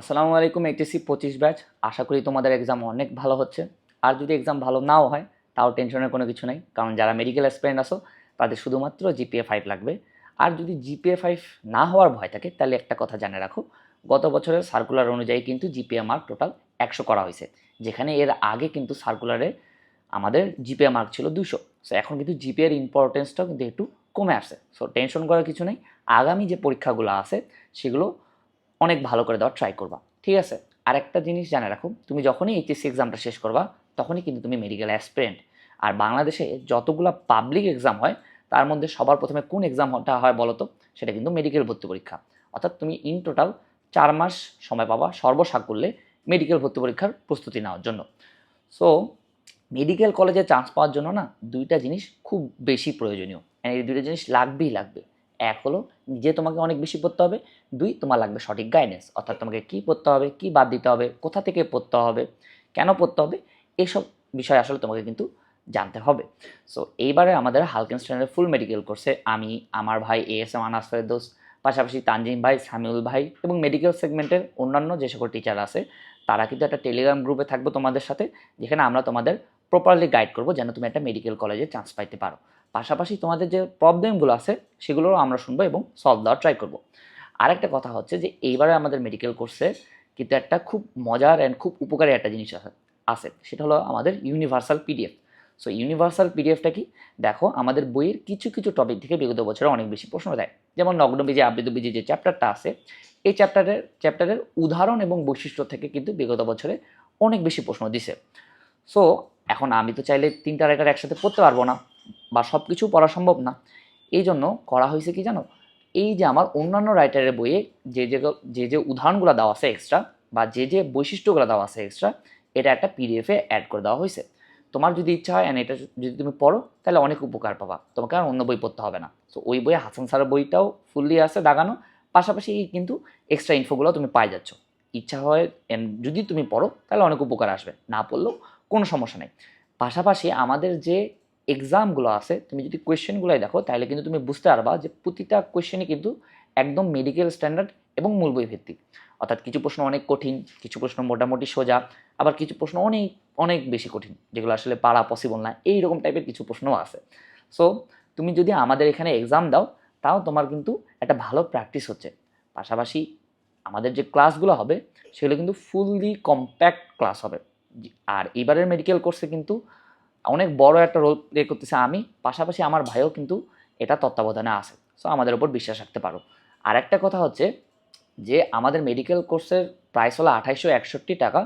আসসালামু আলাইকুম এইচএসসি পঁচিশ ব্যাচ। আশা করি তোমাদের এক্সাম অনেক ভালো হচ্ছে। আর যদি এক্সাম ভালো নাও হয়, তাও টেনশনের কোনো কিছু নেই। কারণ যারা মেডিকেল অ্যাসপিরেন্ট আসো তাদের শুধুমাত্র জিপিএ ফাইভ লাগবে। আর যদি জিপিএ ফাইভ না হওয়ার ভয় থাকে, তাহলে একটা কথা জানে রাখো। গত বছরের সার্কুলার অনুযায়ী কিন্তু জিপিএ মার্ক টোটাল একশো করা হয়েছে। যেখানে এর আগে কিন্তু সার্কুলারে আমাদের জিপিএ মার্ক ছিল দুশো সো এখন কিন্তু জিপিএর ইম্পর্টেন্সটাও কিন্তু একটু কমে আসছে। সো টেনশন করার কিছু নেই। আগামী যে পরীক্ষাগুলো আছে, সেগুলো অনেক ভালো করে দেওয়ার ট্রাই করবা। ঠিক আছে? আর একটা জিনিস জানে রাখো, তুমি যখনই এইচএসসি এক্সামটা শেষ করবা, তখনই কিন্তু তুমি মেডিকেল অ্যাসপিরেন্ট আর বাংলাদেশে যতগুলো পাবলিক এক্সাম হয়, তার মধ্যে সবার প্রথমে কোন এক্সামটা হয় বলো তো সেটা কিন্তু মেডিকেল ভর্তি পরীক্ষা। অর্থাৎ তুমি ইন টোটাল চার মাস সময় পাবা সর্বসাকুল্যে মেডিকেল ভর্তি পরীক্ষার প্রস্তুতি নেওয়ার জন্য। সো মেডিকেল কলেজে চান্স পাওয়ার জন্য না দুইটা জিনিস খুব বেশি প্রয়োজনীয়। এই দুইটা জিনিস লাগবেই লাগবে। এক হলো নিজে তোমাকে অনেক বেশি পড়তে হবে। দুই, তোমার লাগবে সঠিক গাইডেন্স অর্থাৎ তোমাকে কী পড়তে হবে, কী বাদ দিতে হবে, কোথা থেকে পড়তে হবে, কেন পড়তে হবে, এসব বিষয় আসলে তোমাকে কিন্তু জানতে হবে। সো এইবারে আমাদের হালকেন স্ট্যান্ডার্ড ফুল মেডিকেল কোর্সে আমি, আমার ভাই A S M Anas Ferdous পাশাপাশি তানজিম ভাই, সামিউল ভাই এবং মেডিকেল সেগমেন্টের অন্যান্য যে সকল টিচার আছে, তারা কিন্তু একটা টেলিগ্রাম গ্রুপে থাকব তোমাদের সাথে, যেখানে আমরা তোমাদের প্রপারলি গাইড করব যেন তুমি একটা মেডিকেল কলেজে চান্স পাইতে পারো। পাশাপাশি তোমাদের যে প্রবলেমগুলো আছে, সেগুলোও আমরা শুনব এবং সলভ দেওয়ার ট্রাই করব। আরেকটা কথা হচ্ছে যে, এইবারে আমাদের মেডিকেল কোর্সে কিন্তু একটা খুব মজার অ্যান্ড খুব উপকারী একটা জিনিস আছে আছে। সেটা হলো আমাদের ইউনিভার্সাল পিডিএফ সো ইউনিভার্সাল পিডিএফটা কি? দেখো, আমাদের বইয়ের কিছু কিছু টপিক থেকে বিগত বছরে অনেক বেশি প্রশ্ন দেয় যেমন নগ্নবীজি, আবৃতবীজি যে চ্যাপ্টারটা আছে, এই চ্যাপ্টারের চ্যাপ্টারের উদাহরণ এবং বৈশিষ্ট্য থেকে কিন্তু বিগত বছরে অনেক বেশি প্রশ্ন দিছে। সো এখন আমি তো চাইলে তিনটা রাইটার একসাথে পড়তে পারব না। বা সব কিছু পড়া সম্ভব না। এই জন্য করা হয়েছে কি জানো? এই যে আমার অন্যান্য রাইটারের বইয়ে যে যে যে যে উদাহরণগুলো দেওয়া আছে এক্সট্রা বা যে যে বৈশিষ্ট্যগুলো দেওয়া আছে এক্সট্রা এটা একটা পিডিএফে অ্যাড করে দেওয়া হয়েছে। তোমার যদি ইচ্ছা হয় অ্যান্ড এটা যদি তুমি পড়ো, তাহলে অনেক উপকার পাবা। তোমাকে আর অন্য বই পড়তে হবে না। তো ওই বইয়ে হাসান স্যারের বইটাও ফুললি আছে দাগানো। পাশাপাশি কিন্তু এক্সট্রা ইনফোগুলো তুমি পাই যাচ্ছ। ইচ্ছা হয় যদি তুমি পড়ো, তাহলে অনেক উপকার আসবে। না পড়লেও কোনো সমস্যা নেই। পাশাপাশি আমাদের যে এক্সামগুলো আছে, তুমি যদি কোয়েশ্চেনগুলোই দেখো, তাহলে কিন্তু তুমি বুঝতে পারবা যে প্রতিটা কোয়েশ্চেনই কিন্তু একদম মেডিকেল স্ট্যান্ডার্ড এবং মূল বই ভিত্তিক। অর্থাৎ কিছু প্রশ্ন অনেক কঠিন, কিছু প্রশ্ন মোটামুটি সোজা, আবার কিছু প্রশ্ন অনেক অনেক বেশি কঠিন, যেগুলো আসলে পারা পসিবল না এই রকম টাইপের কিছু প্রশ্নও আছে। সো তুমি যদি আমাদের এখানে এক্সাম দাও, তাও তোমার কিন্তু একটা ভালো প্র্যাকটিস হচ্ছে। পাশাপাশি আমাদের যে ক্লাসগুলো হবে, সেগুলো কিন্তু ফুললি কম্প্যাক্ট ক্লাস হবে। আর এবারের মেডিকেল কোর্সে কিন্তু অনেক বড় একটা রোল প্লে করতেছে আমি, পাশাপাশি আমার ভাইও কিন্তু এটা তত্ত্বাবধানে আছে। সো আমাদের উপর বিশ্বাস রাখতে পারো। আর একটা কথা হচ্ছে যে, আমাদের মেডিকেল কোর্সের প্রাইস হলো আঠাইশো একষট্টি টাকা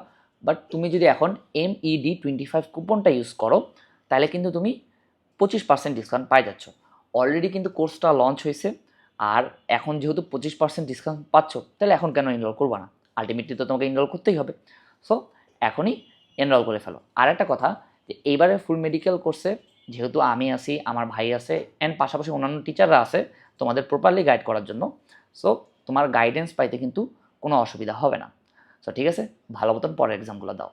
বাট তুমি যদি এখন M E D twenty five কুপনটা use করো, তাহলে কিন্তু তুমি পঁচিশ পার্সেন্ট ডিসকাউন্ট পাই যাচ্ছ। অলরেডি কিন্তু কোর্সটা লঞ্চ হয়েছে, আর এখন যেহেতু পঁচিশ পার্সেন্ট ডিসকাউন্ট পাচ্ছ, তাহলে এখন কেন এনরোল করবা না? আলটিমেটলি তো তোমাকে এনরোল করতেই হবে। সো এখনই এনরোল করে ফেলো। আর একটা কথা যে এইবারে ফুল মেডিকেল কোর্সে যেহেতু আমি আছি, আমার ভাই আছে অ্যান্ড পাশাপাশি অন্যান্য টিচাররা আছে, তোমাদের প্রপারলি গাইড করার জন্য। সো তোমার গাইডেন্স পাইতে কিন্তু কোনো অসুবিধা হবে না। সো ঠিক আছে? ভালো মতন পরের এক্সামগুলো দাও।